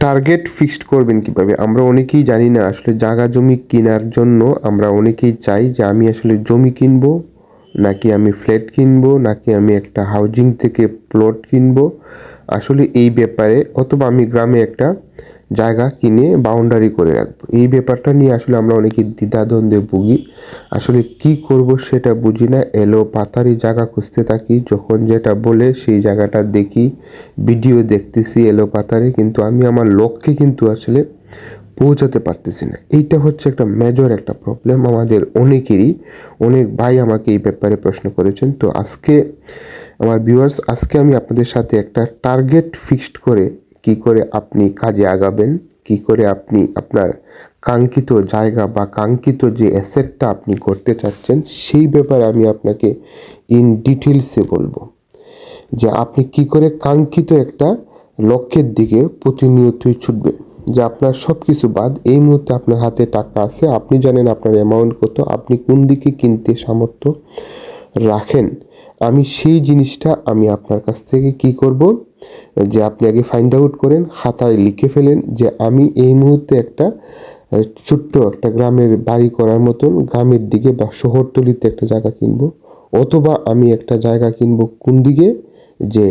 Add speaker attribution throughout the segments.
Speaker 1: Target fixed করবেন কীভাবে? আমরা অনেকেই জানি না আসলে জায়গা জমি কেনার জন্য আমরা অনেকেই চাই যে আমি আসলে জমি কিনব, নাকি আমি ফ্ল্যাট কিনবো, নাকি আমি একটা হাউজিং থেকে প্লট কিনবো। আসলে এই ব্যাপারে অথবা আমি গ্রামে একটা জায়গা কিনে বাউন্ডারি করে রাখব। এই ব্যাপারটা নিয়ে আসলে আমরা অনেকে দ্বিধাদ্বন্দ্বে ভুগি। আসলে কি করব সেটা বুঝি না। এলো পাতারি জায়গা খুঁজতে থাকি। যখন যেটা বলে সেই জায়গাটা দেখি ভিডিও দেখতেছি এলো পাতারে। কিন্তু আমি আমার লক্ষ্যে কিন্তু আসলে পৌঁছাতে পারতেছি না। এইটা হচ্ছে একটা মেজর একটা প্রবলেম আমাদের অনেকেরই। অনেক ভাই আমাকে এই ব্যাপারে প্রশ্ন করেছেন। তো আজকে আমার ভিউয়ার্স আজকে আমি আপনাদের সাথে একটা টার্গেট ফিক্সড করে কি করে আপনি কাজে আগাবেন? কি করে আপনি আপনার কাঙ্ক্ষিত জায়গা বা কাঙ্ক্ষিত যে অ্যাসেটটা আপনি করতে চাচ্ছেন, সেই ব্যাপারে আমি আপনাকে ইন ডিটেলসে বলব। যে আপনি কি করে কাঙ্ক্ষিত একটা লক্ষ্যের দিকে প্রতিনিয়তই ছুটবেন। যে আপনার সব কিছু বাদ, এই মুহূর্তে আপনার হাতে টাকা আছে, আপনি জানেন আপনার অ্যামাউন্ট কত, আপনি কোন দিকে কিনতে সামর্থ্য রাখেন। আমি সেই জিনিসটা আমি আপনার কাছ থেকে কি করব? যে আপনি আগে ফাইন্ড আউট করেন, খাতায় লিখে ফেলেন যে আমি এই মুহূর্তে একটা ছোট্ট একটা গ্রামের বাড়ি করার মতন গ্রামের দিকে বা শহরতলিতে একটা জায়গা কিনবো। অথবা আমি একটা জায়গা কিনবো কোন দিকে? যে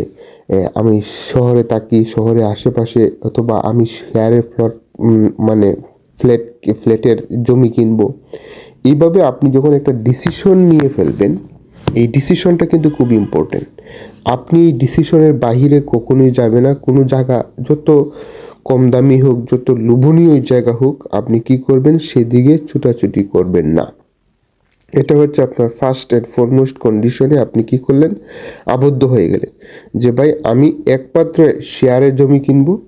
Speaker 1: আমি শহরে থাকি শহরে আশেপাশে, অথবা আমি শেয়ারের প্লট মানে ফ্ল্যাট ফ্ল্যাটের জমি কিনবো। এইভাবে আপনি যখন একটা ডিসিশন নিয়ে ফেলবেন এই ডিসিশনটা কিন্তু খুব ইম্পর্টেন্ট আপনি এই ডিসিশনের বাহিরে কখনোই যাবে না। কোনো জায়গা যত কম দামি হোক, যত লোভনীয় জায়গা হোক, আপনি কি করবেন? সেদিকে ছুটাছুটি করবেন না। এটা হচ্ছে আপনার ফার্স্ট অ্যান্ড ফরমোস্ট কন্ডিশনে আপনি কি করলেন? আবদ্ধ হয়ে গেলেন। যে ভাই, আমি একমাত্র শেয়ারের জমি কিনবো।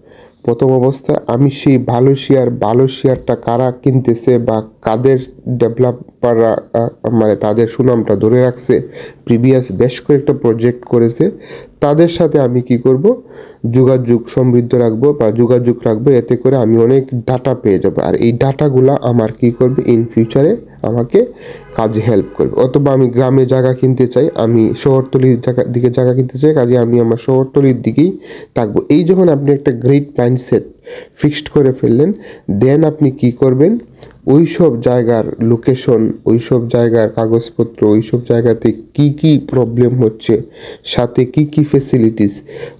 Speaker 1: প্রথম অবস্থায় আমি সেই ভালো শেয়ার ভালো শেয়ারটা কারা কিনতেছে বা কাদের ডেভেলপাররা মানে তাদের সুনামটা ধরে রাখছে, প্রিভিয়াস বেশ কয়েকটা প্রজেক্ট করেছে, তাদের সাথে আমি কি করব? যোগাযোগ সমৃদ্ধ রাখব বা যোগাযোগ রাখব, এতে করে আমি অনেক ডাটা পেয়ে যাব। আর এই ডাটাগুলো আমার কি করবে? ইন ফিউচারে আমাকে কাজে হেল্প করবে। অথবা আমি গ্রামে জায়গা কিনতে চাই, আমি শহরতলির জায়গা, দিকে জায়গা কিনতে চাই, কাজে আমি আমার শহরতলির দিকেই থাকব। এই যখন আপনি একটা গ্রেট মাইন্ডসেট ফিক্সড করে ফেললেন। দেন আপনি কি করবেন? ওই সব জায়গার লোকেশন ওই সব জায়গার কাগজপত্র ওই সব জায়গাতে কি কি প্রবলেম হচ্ছে, সাথে কি কি ফেসিলিটিস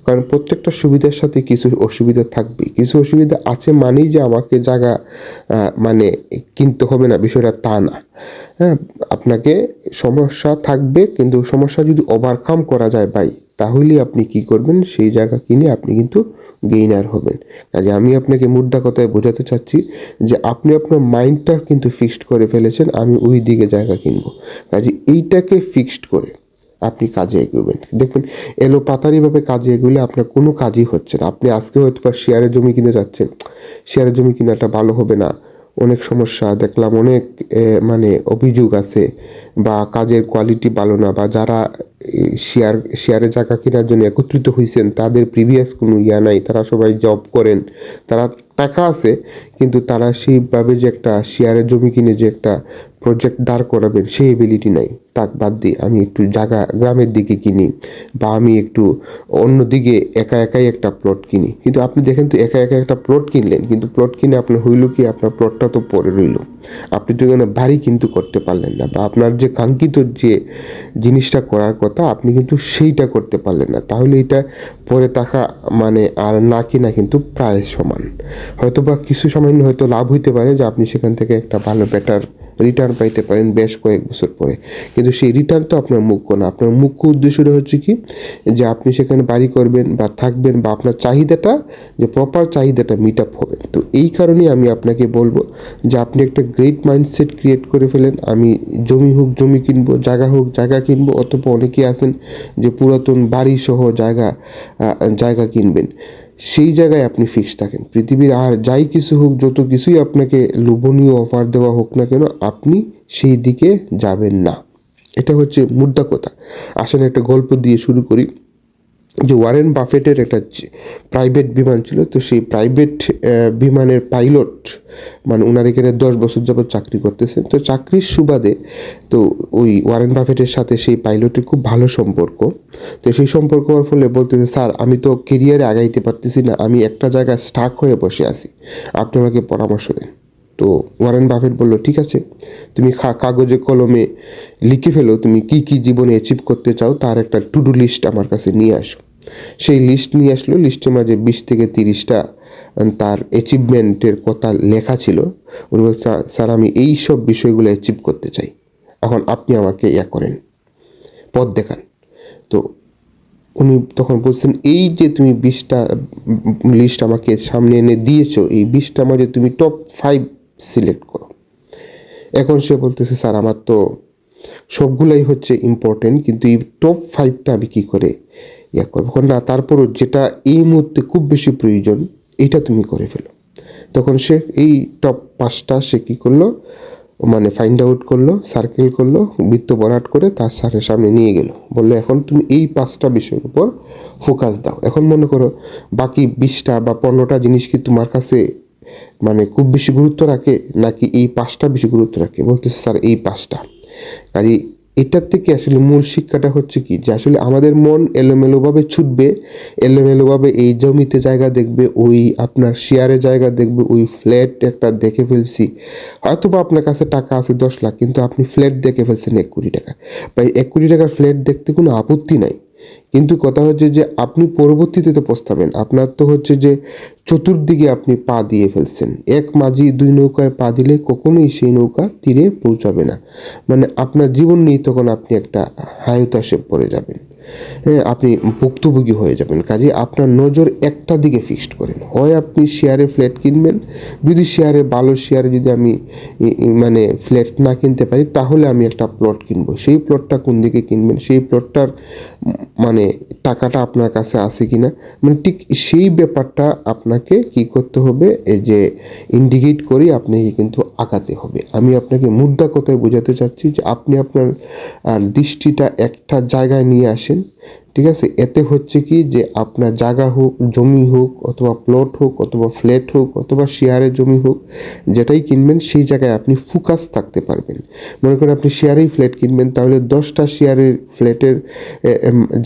Speaker 1: কারণ প্রত্যেকটা সুবিধার সাথে কিছু অসুবিধা থাকবে। কিছু অসুবিধা আছে মানেই যে আমাকে জায়গা মানে কিনতে হবে না, বিষয়টা তা না। হ্যাঁ আপনাকে সমস্যা থাকবে, কিন্তু সমস্যা যদি ওভারকাম করা যায় ভাই, তাহলেই আপনি কি করবেন? সেই জায়গা কিনে আপনি কিন্তু গেইনার হবেন। কাজে আমি আপনাকে মুদ্রা কথায় বোঝাতে চাচ্ছি যে আপনি আপনার মাইন্ডটা কিন্তু ফিক্সড করে ফেলেছেন, আমি ওই দিকে জায়গা কিনবো। কাজে এইটাকে ফিক্সড করে আপনি কাজে এগোবেন। দেখবেন এলো পাতারিভাবে কাজে এগোলে আপনার কোনো কাজই হচ্ছে না। আপনি আজকে হয়তো বা শেয়ারের জমি কিনে যাচ্ছেন, শেয়ারের জমি কিনাটা ভালো হবে না, অনেক সমস্যা, দেখলাম অনেক মানে অভিযোগ আছে বা কাজের কোয়ালিটি ভালো না বা যারা শেয়ার শেয়ারে জায়গা কেনার জন্য একত্রিত হয়েছেন তাদের প্রিভিয়াস কোনো ইয়া নাই, তারা সবাই জব করেন, তারা টাকা আছে, কিন্তু তারা সেইভাবে যে একটা শেয়ারের জমি কিনে যে একটা প্রজেক্ট দাঁড় করাবেন, সেই এবিলিটি নাই। তাক বাদ দিয়ে আমি একটু জায়গা গ্রামের দিকে কিনি, বা আমি একটু অন্য দিকে একা একাই একটা প্লট কিনি। কিন্তু আপনি দেখেন তো, একা একা একটা প্লট কিনলেন, কিন্তু প্লট কিনে আপনার হইল কি, আপনার প্লটটা তো পরে রইল। আপনি তো এখানে বাড়ি কিন্তু করতে পারলেন না, বা আপনার যে কাঙ্ক্ষিত যে জিনিসটা করার কথা আপনি কিন্তু সেইটা করতে পারলেন না। তাহলে এটা পরে থাকা মানে আর না কিনা কিন্তু প্রায় সমান। হয়তো বা কিছু সময় হয়তো লাভ হইতে পারে যে আপনি সেখান থেকে একটা ভালো বেটার রিটার্ন পাইতে পারেন বেশ কয়েক বছর পরে। কিন্তু সেই রিটার্ন তো আপনার মুখ্য না। আপনার মুখ্য উদ্দেশ্যটা হচ্ছে কি? যে আপনি সেখানে বাড়ি করবেন বা থাকবেন বা আপনার চাহিদাটা, যে প্রপার চাহিদাটা মিট আপ হবে। তো এই কারণেই আমি আপনাকে বলব যে আপনি একটা গ্রেট মাইন্ডসেট ক্রিয়েট করে ফেলেন। আমি জমি হোক, জমি কিনবো, জায়গা হোক, জায়গা কিনবো অথবা অনেকে আছেন যে পুরাতন বাড়ি সহ জায়গা জায়গা কিনবেন। সেই জায়গায় আপনি ফিক্স থাকেন। পৃথিবীর আর যাই কিছু হোক, যত কিছুই আপনাকে লোভনীয় অফার দেওয়া হোক না কেন, আপনি সেই দিকে যাবেন না। এটা হচ্ছে মুদ্রা কথা আসেন একটা গল্প দিয়ে শুরু করি। যে ওয়ারেন বাফেটের একটা প্রাইভেট বিমান ছিল, তো সেই প্রাইভেট বিমানের পাইলট মানে ওনার এখানে দশ বছর যাবত চাকরি করতেছেন তো চাকরির সুবাদে, তো ওই ওয়ারেন বাফেটের সাথে সেই পাইলটের খুব ভালো সম্পর্ক। তো সেই সম্পর্ক হওয়ার ফলে বলতেছে, স্যার, আমি তো কেরিয়ারে আগাইতে পারতেছি না, আমি একটা জায়গায় স্টাক হয়ে বসে আছি। আপনি আমাকে পরামর্শ দেন। তো ওয়ারেন বাফেট বলল, ঠিক আছে, তুমি কাগজে কলমে লিখে ফেলো, তুমি কি কি জীবনে অ্যাচিভ করতে চাও, তার একটা টু ডু লিস্ট আমার কাছে নিয়ে আসো। সেই লিস্ট নিয়ে আসলো। লিস্টের মাঝে বিশ থেকে তিরিশটা তার অ্যাচিভমেন্টের কথা লেখা ছিল। উনি বলছে, "স্যার- আমি এই সব বিষয়গুলো অ্যাচিভ করতে চাই। এখন আপনি আমাকে ইয়া করেন, পথ দেখান। তো উনি তখন বলছেন, এই যে তুমি বিশটা লিস্ট আমাকে সামনে এনে দিয়েছ, এই বিশটা মাঝে তুমি টপ ফাইভ সিলেক্ট করো। এখন সে বলতেছে, স্যার, আমার তো সবগুলাই হচ্ছে ইম্পর্টেন্ট কিন্তু এই টপ ফাইভটা আমি কী করে ইয়া করব। না, তারপরও যেটা এই মুহূর্তে খুব বেশি প্রয়োজন, এটা তুমি করে ফেলো। তখন সে এই টপ পাঁচটা সে কী করল? মানে ফাইন্ড আউট করল সার্কেল করল, বৃত্ত বরাট করে তার স্যারের সামনে নিয়ে গেল। বলল, এখন তুমি এই পাঁচটা বিষয়ের উপর ফোকাস দাও। এখন মনে করো, বাকি বিশটা বা পনেরোটা জিনিস কি তোমার কাছে মানে খুব বেশি গুরুত্ব রাখে, নাকি এই পাঁচটা বেশি গুরুত্ব রাখে? বলতেছে, স্যার, এই পাঁচটা। কাজে এটার থেকে আসলে মূল শিক্ষাটা হচ্ছে কি? যে আসলে আমাদের মন এলোমেলোভাবে ছুটবে, এলোমেলোভাবে এই জমিতে জায়গা দেখবে, ওই আপনার শেয়ারে জায়গা দেখবে, ওই ফ্ল্যাট একটা দেখে ফেলছি। হয়তো বা আপনার কাছে টাকা আছে দশ লাখ, কিন্তু আপনি ফ্ল্যাট দেখে ফেলছেন এক কোটি টাকা। বা এক কোটি টাকার ফ্ল্যাট দেখতে কোনো আপত্তি নাই। কিন্তু কথা হচ্ছে যে আপনি পরবর্তীতে তো পস্তাবেন। আপনার তো হচ্ছে যে চতুর্দিকে আপনি পা দিয়ে ফেলছেন। এক মাঝি দুই নৌকায় পা দিলে কখনোই সেই নৌকা তীরে পৌঁছাবে না। মানে আপনার জীবন নিয়ে তখন আপনি একটা হায়তাসে পড়ে যাবেন। হ্যাঁ আপনি ভুক্তভোগী হয়ে যাবেন। কাজে আপনার নজর একটা দিকে ফিক্সড করেন। হয় আপনি শেয়ারে ফ্ল্যাট কিনবেন। যদি শেয়ারে ভালো শেয়ারে যদি আমি মানে ফ্ল্যাট না কিনতে পারি, তাহলে আমি একটা প্লট কিনবো। সেই প্লটটা কোন দিকে কিনবেন? সেই প্লটটার মানে টাকাটা আপনার কাছে আছে কি না মানে ঠিক সেই ব্যাপারটা আপনাকে কি করতে হবে যে ইন্ডিকেট করে আপনাকে কিন্তু আঁকাতে হবে। আমি আপনাকে মুদ্রা কথায় বোঝাতে চাচ্ছি যে আপনি আপনার দৃষ্টিটা একটা জায়গায় নিয়ে আসেন। ঠিক আছে? এতে হচ্ছে কি যে আপনার জায়গা হোক, জমি হোক, অথবা প্লট হোক, অথবা ফ্ল্যাট হোক, অথবা শেয়ারের জমি হোক, যেটাই কিনবেন, সেই জায়গায় আপনি ফোকাস থাকতে পারবেন। মনে করেন আপনি শেয়ারেই ফ্ল্যাট কিনবেন, তাহলে দশটা শেয়ারের ফ্ল্যাটের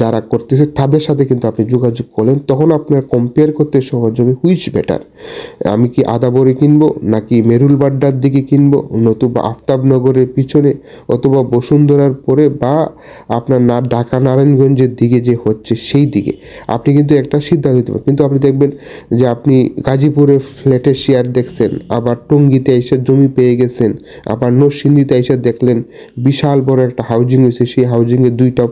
Speaker 1: যারা করতেছে, তাদের সাথে কিন্তু আপনি যোগাযোগ করলেন, তখন আপনার কম্পেয়ার করতে সহজ হবে হুইচ বেটার আমি কি আদাবরে কিনবো, নাকি মেরুল বাড্ডার দিকে কিনবো, নতুবা আফতাবনগরের পিছনে, অথবা বসুন্ধরার পরে, বা আপনার না, ঢাকা নারায়ণগঞ্জের দিকে যে হচ্ছে সেই দিকে। আপনি কিন্তু একটা সিদ্ধান্ত দিতে পারেন কিন্তু আপনি দেখবেন যে আপনি গাজীপুরে ফ্ল্যাটের শেয়ার দেখছেন, আবার টঙ্গিতে এসে জমি পেয়ে গেছেন, আবার নরসিংদীতে এসে দেখলেন বিশাল বড় একটা হাউজিং হয়েছে। সেই হাউজিংয়ে দুইটা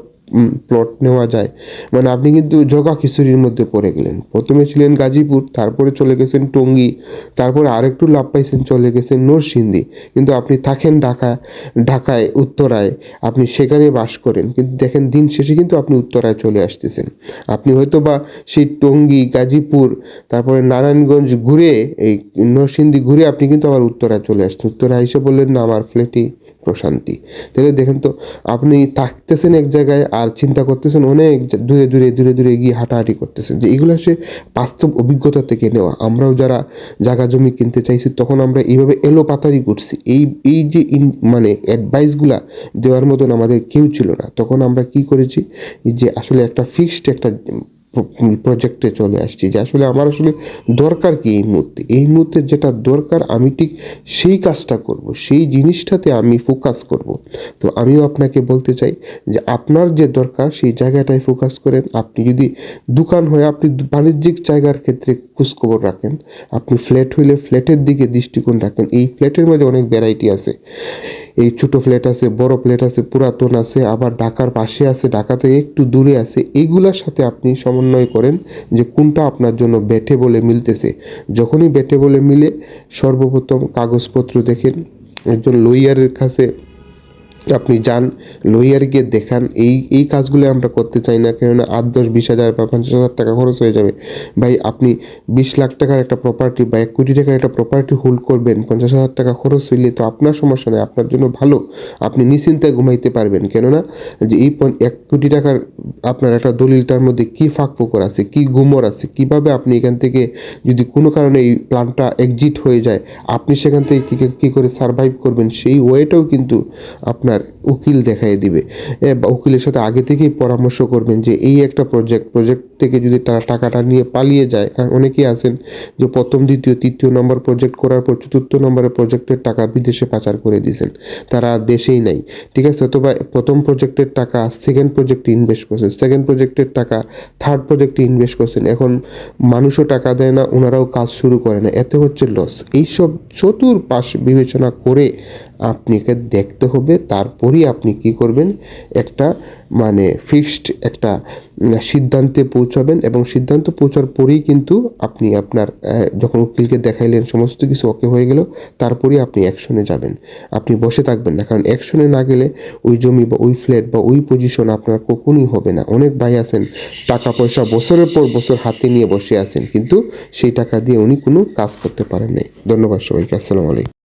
Speaker 1: প্লট নেওয়া যায়। মানে আপনি কিন্তু জগা খিচুড়ির মধ্যে পড়ে গেলেন। প্রথমে ছিলেন গাজীপুর, তারপরে চলে গেছেন টঙ্গী, তারপরে আরেকটু লাভ পাইছেন, চলে গেছেন নরসিংদী। কিন্তু আপনি থাকেন ঢাকা, ঢাকায়, উত্তরায়, আপনি সেখানে বাস করেন। কিন্তু দেখেন, দিন শেষে কিন্তু আপনি উত্তরায় চলে আসতেছেন। আপনি হয়তো বা সেই টঙ্গী, গাজীপুর, তারপরে নারায়ণগঞ্জ ঘুরে, এই নরসিংদী ঘুরে আপনি কিন্তু আবার উত্তরায় চলে আসছেন। উত্তরায় এসে বললেন, না, আমার ফ্ল্যাটই প্রশান্তি। তাহলে দেখেন তো, আপনি থাকতেছেন এক জায়গায় আর চিন্তা করতেছেন অনেক দূরে দূরে দূরে দূরে গিয়ে হাঁটাহাঁটি করতেছেন। যে এগুলো সে বাস্তব অভিজ্ঞতা থেকে নেওয়া। আমরাও যারা জায়গা জমি কিনতে চাইছি, তখন আমরা এইভাবে এলোপাতারি করছি এই এই যে ইন মানে অ্যাডভাইসগুলা দেওয়ার মতন আমাদের কেউ ছিল না। তখন আমরা কি করেছি? যে আসলে একটা ফিক্সড একটা প্রজেক্টে চলে আসছি যে আসলে আমার আসলে দরকার কি এই মুহূর্তে? এই মুহূর্তে যেটা দরকার, আমি ঠিক সেই কাজটা করব, সেই জিনিসটাতে আমি ফোকাস করব। তো আমিও আপনাকে বলতে চাই যে আপনার যে দরকার, সেই জায়গাটায় ফোকাস করেন। আপনি যদি দোকান হয়, আপনি বাণিজ্যিক জায়গার ক্ষেত্রে খোঁজখবর রাখেন। আপনি ফ্ল্যাট হইলে ফ্ল্যাটের দিকে দৃষ্টিকোণ রাখেন। এই ফ্ল্যাটের মধ্যে অনেক ভ্যারাইটি আছে। এই ছোটো ফ্ল্যাট আছে, বড় ফ্ল্যাট আছে, পুরাতন আছে, আবার ঢাকার পাশে আছে, ঢাকাতে একটু দূরে আছে। এইগুলার সাথে আপনি সমন্বয় করেন যে কোনটা আপনার জন্য বেটে বলে মিলতেছে। যখনই বেটে বলে মিলে সর্বপ্রথম কাগজপত্র দেখেন। একজন লইয়ারের কাছে আপনি যান লইয়ারকে দেখান, এই এই কাজগুলো আমরা করতে চাই না, কেননা আট, দশ, বিশ হাজার বা পঞ্চাশ হাজার টাকা খরচ হয়ে যাবে। ভাই, আপনি বিশ লাখ টাকার একটা প্রপার্টি বা এক কোটি টাকার একটা প্রপার্টি হোল্ড করবেন, পঞ্চাশ হাজার টাকা খরচ হইলে তো আপনার সমস্যা নেই, আপনার জন্য ভালো। আপনি নিশ্চিন্তায় ঘুমাইতে পারবেন, কেননা যে এই এক কোটি টাকার আপনার একটা দলিলটার মধ্যে কী ফাঁক ফোকর আছে, কী গুমর আছে, কীভাবে আপনি এখান থেকে যদি কোনো কারণে এই প্ল্যানটা এক্সিট হয়ে যায়, আপনি সেখান থেকে কী কী করে সারভাইভ করবেন, সেই ওয়েটাও কিন্তু আপনার উকিল দেখাই দিবে। উকিলের সাথে আগে থেকেই পরামর্শ করবেন যে এই একটা প্রজেক্ট প্রজেক্ট থেকে যদি তারা টাকাটা নিয়ে পালিয়ে যায়, কারণ অনেকেই আছেন যে প্রথম, দ্বিতীয়, তৃতীয় নম্বর প্রজেক্ট করার পর চতুর্থ নম্বরের প্রজেক্টের টাকা বিদেশে পাচার করে দিয়েছেন। তারা দেশেই নাই, ঠিক আছে? অথবা প্রথম প্রজেক্টের টাকা সেকেন্ড প্রজেক্টে ইনভেস্ট করছেন সেকেন্ড প্রজেক্টের টাকা থার্ড প্রজেক্টে ইনভেস্ট করছেন। এখন মানুষও টাকা দেয় না, ওনারাও কাজ শুরু করে না। এতে হচ্ছে লস এইসব চতুর্পাশ বিবেচনা করে আপনাকে দেখতে হবে, তারপরই আপনি কি করবেন? একটা মানে ফিক্সড একটা সিদ্ধান্তে পৌঁছাবেন এবং সিদ্ধান্ত পৌঁছার পরেই কিন্তু আপনি আপনার যখন উকিলকে দেখাইলেন সমস্ত কিছু ওকে হয়ে গেল, তারপরেই আপনি অ্যাকশনে যাবেন। আপনি বসে থাকবেন না, কারণ অ্যাকশনে না গেলে ওই জমি বা ওই ফ্ল্যাট বা ওই পজিশন আপনার কখনোই হবে না। অনেক ভাই আছেন টাকা পয়সা বছরের পর বছর হাতে নিয়ে বসে আছেন, কিন্তু সেই টাকা দিয়ে উনি কোনো কাজ করতে পারেন নাই। ধন্যবাদ সবাইকে, আসসালামু আলাইকুম।